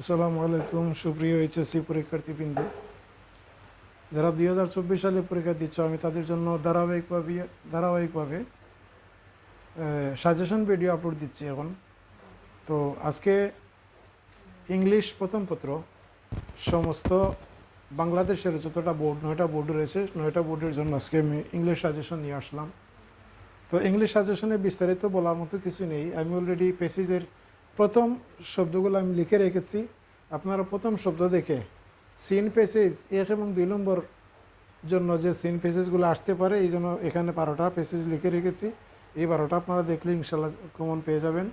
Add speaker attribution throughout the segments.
Speaker 1: আসসালামু আলাইকুম, সুপ্রিয় এইচএসসি পরীক্ষার্থীবৃন্দ। যারা দুই হাজার চব্বিশ সালে পরীক্ষা দিচ্ছ, আমি তাদের জন্য ধারাবাহিকভাবে ধারাবাহিকভাবে সাজেশন ভিডিও আপলোড দিচ্ছি এখন। তো আজকে ইংলিশ প্রথম পত্র, সমস্ত বাংলাদেশের যতটা বোর্ড, নয়টা বোর্ড রয়েছে, নয়টা বোর্ডের জন্য আজকে আমি ইংলিশ সাজেশন নিয়ে আসলাম। তো ইংলিশ সাজেশনে বিস্তারিত বলার মতো কিছু নেই। আমি অলরেডি পেসিজের প্রথম শব্দগুলো আমি লিখে রেখেছি। আপনারা প্রথম শব্দ দেখে সিন পেসেজ এক এবং দুই নম্বর জন্য যে সিন পেসেজগুলো আসতে পারে, এই জন্য এখানে বারোটা পেসেজ লিখে রেখেছি। এই বারোটা আপনারা দেখলে ইনশাল্লাহ কমন পেয়ে যাবেন।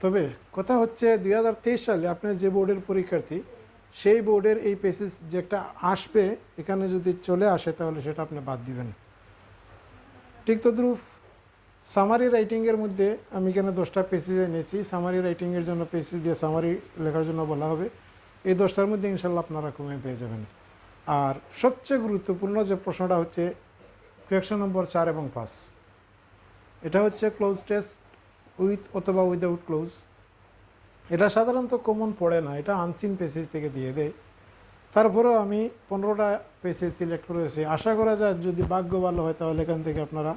Speaker 1: তবে কথা হচ্ছে দুই হাজার তেইশ সালে আপনার যে বোর্ডের পরীক্ষার্থী, সেই বোর্ডের এই পেসেজ যে একটা আসবে, এখানে যদি চলে আসে, তাহলে সেটা আপনি বাদ দিবেন। ঠিক তদ্রুপ সামারি রাইটিংয়ের মধ্যে আমি এখানে দশটা পেসেজ এনেছি। সামারি রাইটিংয়ের জন্য পেসেজ দিয়ে সামারি লেখার জন্য বলা হবে। এই দশটার মধ্যে ইনশাল্লাহ আপনারা কমে পেয়ে যাবেন। আর সবচেয়ে গুরুত্বপূর্ণ যে প্রশ্নটা হচ্ছে কোয়েকশন নম্বর চার এবং পাঁচ। এটা হচ্ছে ক্লোজ টেস্ট উইথ অথবা উইদাউট ক্লোজ এটা সাধারণত কমন পড়ে না, এটা আনসিন পেসেজ থেকে দিয়ে দেয়। তারপরেও আমি পনেরোটা পেসেজ সিলেক্ট করেছি। আশা করা যায় যদি ভাগ্য ভালো হয় তাহলে এখান থেকে আপনারা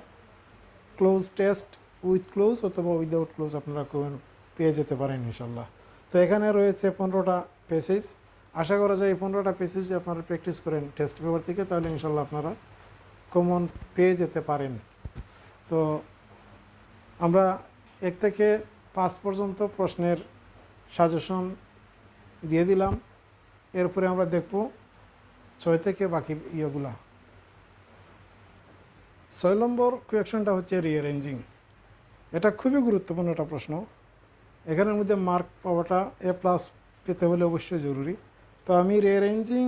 Speaker 1: ক্লোজ টেস্ট উইথ ক্লোজ অথবা উইদাউট ক্লোজ আপনারা পেয়ে যেতে পারেন ইনশাল্লাহ তো এখানে রয়েছে পনেরোটা পেসেজ আশা করা যায় এই পনেরোটা পেসেজ আপনারা প্র্যাকটিস করেন টেস্ট পেপার থেকে, তাহলে ইনশাল্লাহ আপনারা কমন পেয়ে যেতে পারেন। তো আমরা এক থেকে পাঁচ পর্যন্ত প্রশ্নের সাজেশন দিয়ে দিলাম। এরপরে আমরা দেখব ছয় থেকে বাকি ইয়েগুলা। ছয় নম্বর কোয়েকশনটা হচ্ছে রিঅ্যারেঞ্জিং এটা খুবই গুরুত্বপূর্ণ একটা প্রশ্ন। এখানের মধ্যে মার্ক পাওয়াটা এ প্লাস পেতে হলে অবশ্যই জরুরি। তো আমি রিঅ্যারেঞ্জিং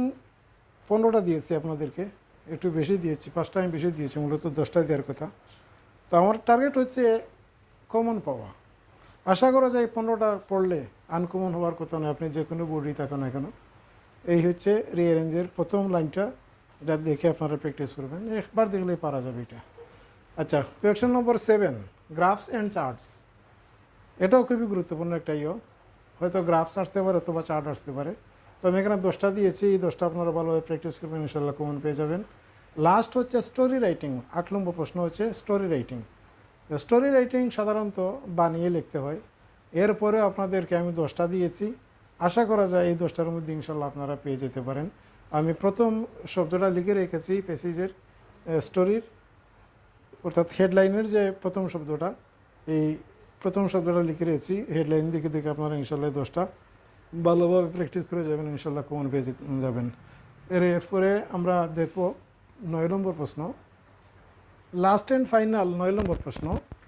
Speaker 1: পনেরোটা দিয়েছি আপনাদেরকে। একটু বেশি দিয়েছি পাঁচটা আমি বেশি দিয়েছি, মূলত দশটা দেওয়ার কথা। তো আমার টার্গেট হচ্ছে কমন পাওয়া। আশা করা যায় পনেরোটা পড়লে আনকমন হওয়ার কথা নয়, আপনি যে কোনো বোর্ডই থাকেন কেন। এই হচ্ছে রিঅ্যারেঞ্জের প্রথম লাইনটা এটা দেখে আপনারা প্র্যাকটিস করবেন। একবার দেখলেই পারা যাবে এটা। আচ্ছা question number seven graphs and charts এটাও খুবই গুরুত্বপূর্ণ একটা ইয়ে। হয়তো গ্রাফস আসতে পারে অথবা চার্ট আসতে পারে। তো আমি এখানে দশটা দিয়েছি, এই দশটা আপনারা ভালোভাবে প্র্যাকটিস করবেন ইনশাল্লাহ কমন পেয়ে যাবেন। লাস্ট হচ্ছে স্টোরি রাইটিং আট নম্বর প্রশ্ন হচ্ছে স্টোরি রাইটিং স্টোরি রাইটিং সাধারণত বানিয়ে লিখতে হয়। এরপরে আপনাদেরকে আমি দশটা দিয়েছি। আশা করা যায় এই দশটার মধ্যে ইনশাল্লাহ আপনারা পেয়ে যেতে পারেন। আমি প্রথম শব্দটা লিখে রেখেছি পেসিজের স্টোরির, অর্থাৎ হেডলাইনের যে প্রথম শব্দটা, এই প্রথম শব্দটা লিখে রেখেছি, হেডলাইন দেখে দেখে আপনারা ইনশাল্লাহ দশটা ভালোভাবে প্র্যাকটিস করে যাবেন, ইনশাল্লাহ কমন পেয়ে যাবেন। এর এরপরে আমরা দেখব নয় নম্বর প্রশ্ন। লাস্ট অ্যান্ড ফাইনাল নয় নম্বর প্রশ্ন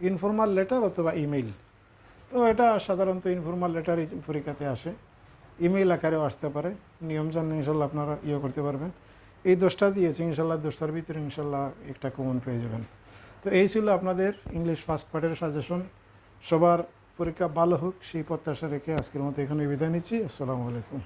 Speaker 1: ইনফর্মাল লেটার অথবা ইমেইল তো এটা সাধারণত ইনফর্মাল লেটারই পরীক্ষাতে আসে। ইমেইল আকারেও আসতে পারে। নিয়ম জানলে ইনশাল্লাহ আপনারা ইয়ে করতে পারবেন। এই দোষটা দিয়েছে, ইনশাল্লাহ দোষটার ভিতরে ইনশাল্লাহ একটা কমন পেয়ে যাবেন। তো এই ছিল আপনাদের ইংলিশ ফার্স্ট পার্টের সাজেশন সবার পরীক্ষা ভালো হোক, সেই প্রত্যাশা রেখে আজকের মতো এখানে বিদায় নিচ্ছি। আসসালামু আলাইকুম।